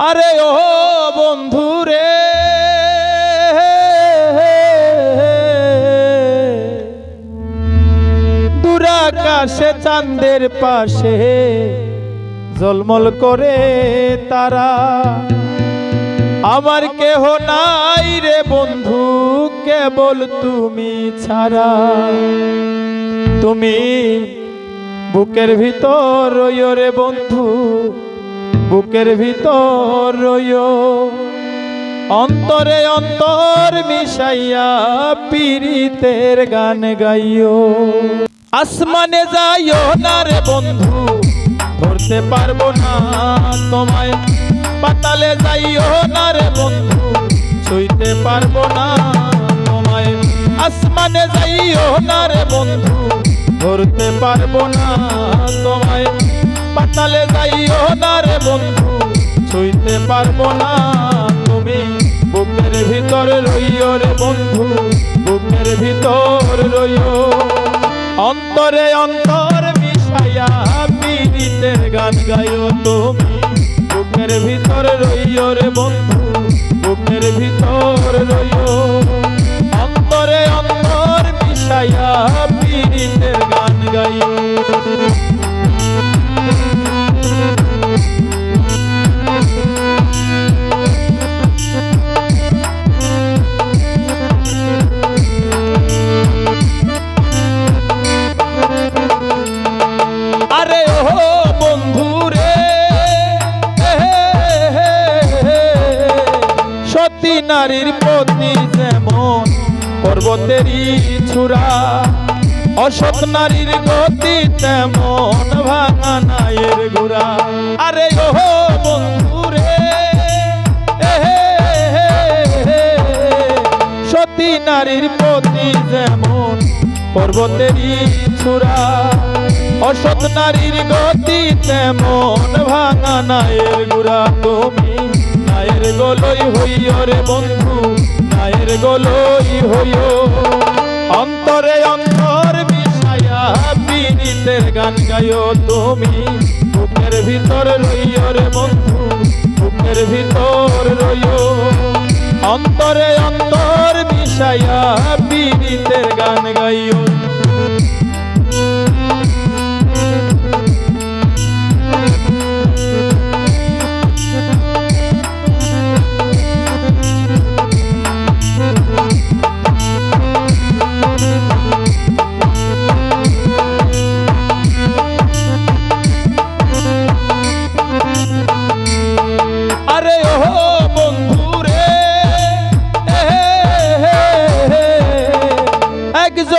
আরে ও বন্ধু রে দুরাকাশে চাঁদের পাশে জলমল করে তারা। আমার কেহ নাই রে বন্ধু, কেবল তুমি ছাড়া। তুমি বুকের ভিতর রে বন্ধু বুকের ভিতর রইও। অন্তরে অন্তর মিশাইয়া পীড়িতের গান গাইও। আসমানে যাইও না রে বন্ধু, ধরতে পারব না তোমায়। পাতালে যাইও না রে বন্ধু, ছুঁইতে পারব না তোমায়। আসমানে যাইও না রে বন্ধু, ধরতে পারব না তোমায়। পাতালে যাইও না রে বন্ধু, ছুইতে পারব না তুমি। বুকের ভিতর রইও রে বন্ধু, বুকের ভিতর রইও। অন্তরে অন্তর মিশাইয়া পীড়িতের গান গাইও তুমি। বুকের ভিতর রইও রে বন্ধু সতী নারীর প্রতি যেমন পর্বতেরই ছুরা, অসৎ নারীর গতি তেমন ভাঙা নায়ের গুড়া। আরে ও বন্ধু রে সতী নারীর প্রতি যেমন পর্বতেরই ছুরা, অসৎ নারীর গতি তেমন ভাঙা নায়ের গুড়া। তুমি গলই হইও রে বন্ধু নায়ের গলই হইও। অন্তরে অন্তর মিশাইয়া পীড়িতের গান গাইও তুমি, বুকের ভিতর রইও রে বন্ধু, বুকের ভিতর রইও। অন্তরে অন্তর মিশাইয়া পীড়িতের গান গাইও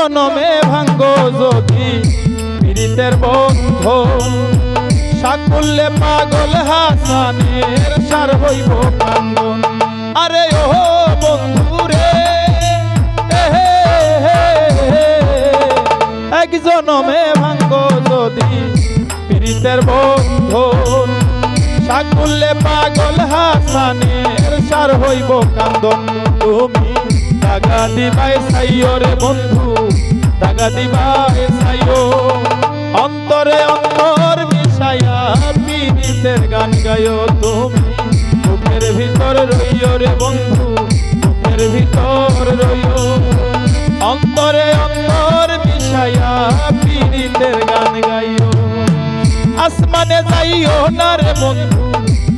জনমে ভাঙ্গ যদি পীড়িতের বন্ধ। সাকুল্যে পাগল হাসানের সার হইব কান্দন। আরে ও বন্ধু রে এক জনমে ভাঙ্গ যদি পীড়িতের বন্ধন সাকুল্যে পাগল হাসানের সার হইব কান্দন। তুমি দাগা দিবাই সাইও রে বন্ধু দাগা দিবাই সাইও অন্তরে অন্তর মিশাইয়া পীড়িতের গান গাইও তুমি। বুকের ভিতর রইও রে বন্ধু বুকের ভিতর রইও অন্তরে অন্তর মিশাইয়া পীড়িতের গান গাইও আসমানে যাইও না রে বন্ধু,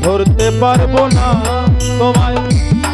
ধরতে পারব না তোমায়।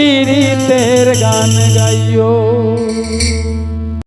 পীড়িতের গান গাইও।